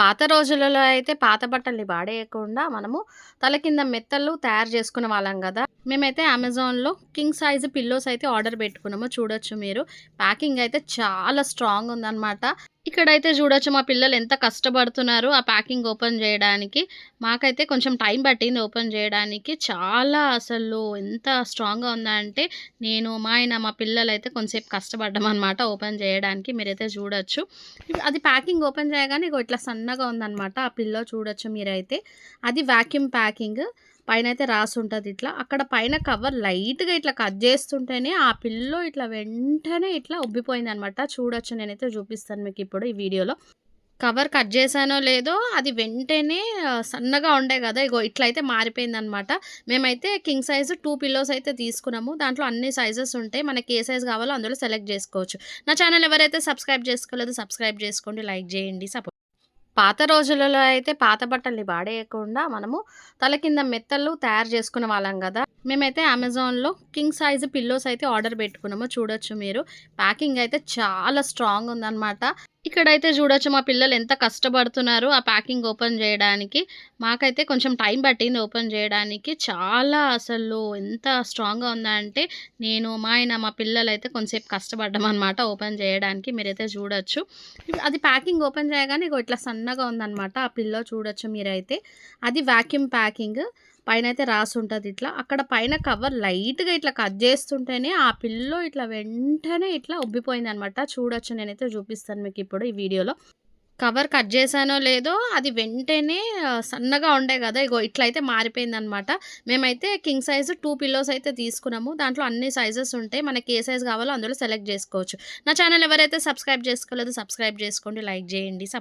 పాత రోజులలో అయితే పాత బట్టల్ని వాడేయకుండా మనము తల కింద మెత్తలు తయారు చేసుకునే వాళ్ళం కదా. మేమైతే అమెజాన్లో కింగ్ సైజ్ పిల్లోస్ అయితే ఆర్డర్ పెట్టుకున్నాము. చూడొచ్చు మీరు. ప్యాకింగ్ అయితే చాలా స్ట్రాంగ్ ఉందన్నమాట. ఇక్కడైతే చూడొచ్చు మా పిల్లలు ఎంత కష్టపడుతున్నారు ఆ ప్యాకింగ్ ఓపెన్ చేయడానికి. మాకైతే కొంచెం టైం పట్టింది ఓపెన్ చేయడానికి. చాలా అసలు ఎంత స్ట్రాంగ్గా ఉందంటే నేను మా ఆయన మా పిల్లలు అయితే కొంచెంసేపు కష్టపడ్డాం అనమాట ఓపెన్ చేయడానికి. మీరైతే చూడొచ్చు. అది ప్యాకింగ్ ఓపెన్ చేయగానే ఇగో ఇట్లా సన్నగా ఉందన్నమాట. ఆ పిల్లో చూడొచ్చు మీరైతే. అది వాక్యూమ్ ప్యాకింగ్. పైన అయితే రాసి ఉంటుంది ఇట్లా. అక్కడ పైన కవర్ లైట్గా ఇట్లా కట్ చేస్తుంటేనే ఆ పిల్లో ఇట్లా వెంటనే ఇట్లా ఉబ్బిపోయింది అనమాట చూడొచ్చు నేనైతే చూపిస్తాను మీకు ఇప్పుడు ఈ వీడియోలో. కవర్ కట్ చేశానో లేదో అది వెంటనే సన్నగా ఉండే కదా ఇగో ఇట్లా అయితే మారిపోయింది అనమాట మేమైతే కింగ్ సైజు టూ పిల్లోస్ అయితే తీసుకున్నాము. దాంట్లో అన్ని సైజెస్ ఉంటాయి. మనకి ఏ సైజ్ కావాలో అందులో సెలెక్ట్ చేసుకోవచ్చు. నా ఛానల్ ఎవరైతే సబ్స్క్రైబ్ చేసుకోలేదో సబ్స్క్రైబ్ చేసుకోండి లైక్ చేయండి సపోర్ట్ పాత రోజులలో అయితే పాత బట్టల్ని వాడేయకుండా మనము తల కింద మెత్తలు తయారు చేసుకునే వాళ్ళం కదా. మేమైతే అమెజాన్లో కింగ్ సైజ్ పిల్లోస్ అయితే ఆర్డర్ పెట్టుకున్నాము చూడొచ్చు మీరు. ప్యాకింగ్ అయితే చాలా స్ట్రాంగ్ ఉందన్నమాట. ఇక్కడైతే చూడొచ్చు మా పిల్లలు ఎంత కష్టపడుతున్నారు ఆ ప్యాకింగ్ ఓపెన్ చేయడానికి. మాకైతే కొంచెం టైం పట్టింది ఓపెన్ చేయడానికి. చాలా అసలు ఎంత స్ట్రాంగ్గా ఉందంటే నేను మా ఆయన మా పిల్లలు అయితే కొంచెంసేపు కష్టపడ్డాం అనమాట ఓపెన్ చేయడానికి. మీరైతే చూడొచ్చు. అది ప్యాకింగ్ ఓపెన్ చేయగానే ఇగో ఇట్లా సన్నగా ఉందన్నమాట. ఆ పిల్లో చూడొచ్చు మీరైతే. అది వాక్యూమ్ ప్యాకింగ్. పైన అయితే రాసి ఉంటుంది ఇట్లా. అక్కడ పైన కవర్ లైట్గా ఇట్లా కట్ చేస్తుంటేనే ఆ పిల్లో ఇట్లా వెంటనే ఇట్లా ఉబ్బిపోయింది అనమాట చూడొచ్చు నేనైతే చూపిస్తాను మీకు ఇప్పుడు ఈ వీడియోలో. కవర్ కట్ చేశానో లేదో అది వెంటనే సన్నగా ఉండే కదా ఇగో ఇట్లా అయితే మారిపోయింది అనమాట మేమైతే కింగ్ సైజ్ టూ పిల్లోస్ అయితే తీసుకున్నాము. దాంట్లో అన్ని సైజెస్ ఉంటాయి. మనకి ఏ సైజ్ కావాలో అందులో సెలెక్ట్ చేసుకోవచ్చు. నా ఛానల్ ఎవరైతే సబ్స్క్రైబ్ చేసుకోలేదో సబ్స్క్రైబ్ చేసుకోండి. లైక్ చేయండి సపోర్ట్